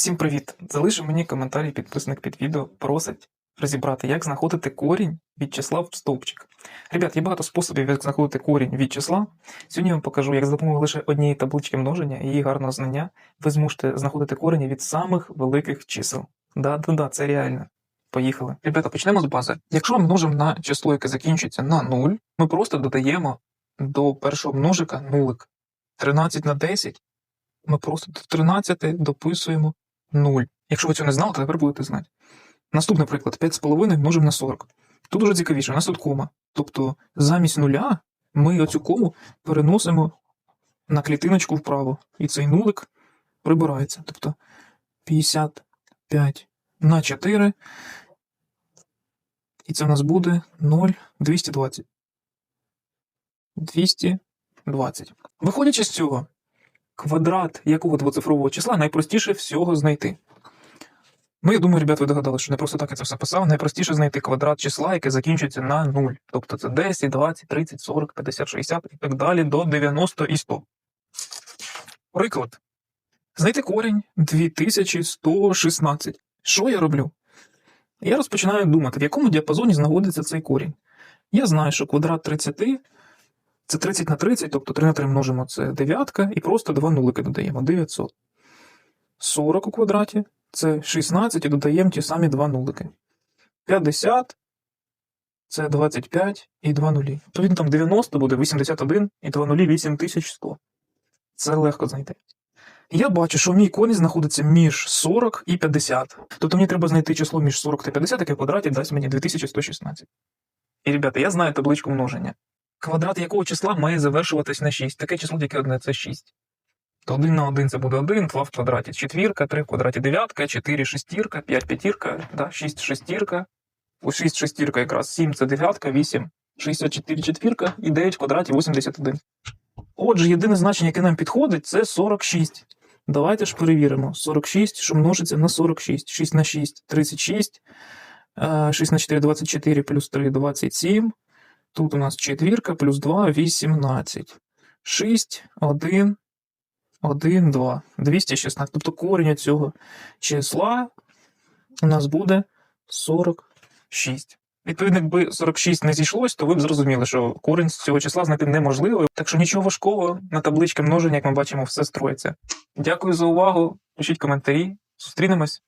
Всім привіт! Залишив мені коментарі підписник під відео, просить розібрати, як знаходити корінь від числа в стовпчик. Ребят, є багато способів, як знаходити корінь від числа. Сьогодні я вам покажу, як за допомогою лише однієї таблички множення і її гарного знання ви зможете знаходити корені від самих великих чисел. Да-да-да, це реально. Поїхали. Ребята, почнемо з бази. Якщо ми множимо на число, яке закінчується на 0, ми просто додаємо до першого множика нулик. 13 на 10 ми просто до 13 дописуємо 0. Якщо ви цього не знали, то тепер будете знати. Наступний приклад: 5,5 множимо на 40. Тут уже цікавіше, у нас тут кома. Тобто замість нуля ми оцю кому переносимо на клітиночку вправо. І цей нулик прибирається. Тобто 55 на 4. І це у нас буде 0,220. 220. Виходячи з цього, квадрат якого двоцифрового числа найпростіше всього знайти. Ну, я думаю, ребят, ви догадалися, що не просто так я це все писав. Найпростіше знайти квадрат числа, яке закінчується на 0. Тобто це 10, 20, 30, 40, 50, 60 і так далі до 90 і 100. Приклад. Знайти корінь 2116. Що я роблю? Я розпочинаю думати, в якому діапазоні знаходиться цей корінь. Я знаю, що квадрат 30 це 30 на 30, тобто 3 на 3 множимо це дев'ятка, і просто два нулики додаємо 900. 40 у квадраті це 16 і додаємо ті самі два нулики. 50 це 25 і 2 нулі. Відповідно, там 90 буде 81 і 2 нулі 8100. Це легко знайти. Я бачу, що мій корінь знаходиться між 40 і 50. Тобто мені треба знайти число між 40 та 50, яке в квадраті дасть мені 2116. І, ребята, я знаю табличку множення. Квадрат якого числа має завершуватись на 6. Таке число, яке одне це 6. То 1 на 1 це буде 1, 2 в квадраті четвірка, 3 в квадраті дев'ятка, 4 шестірка, 5 п'ятірка, да, 6 шестірка. У 6 шестірка якраз 7 це дев'ятка, 8, 64 четвірка і 9 в квадраті 81. Отже, єдине значення, яке нам підходить, це 46. Давайте ж перевіримо. 46, що множиться на 46. 6 на 6 36. е, 6 на 4 24 плюс 3 27. Тут у нас четвірка плюс 2 18. 6, 1, 1, 2. 216. Тобто корінь цього числа у нас буде 46. Відповідно, якби 46 не зійшлось, то ви б зрозуміли, що корінь з цього числа знайти неможливо. Так що нічого важкого на табличці множення, як ми бачимо, все строїться. Дякую за увагу. Пишіть коментарі. Зустрінемось.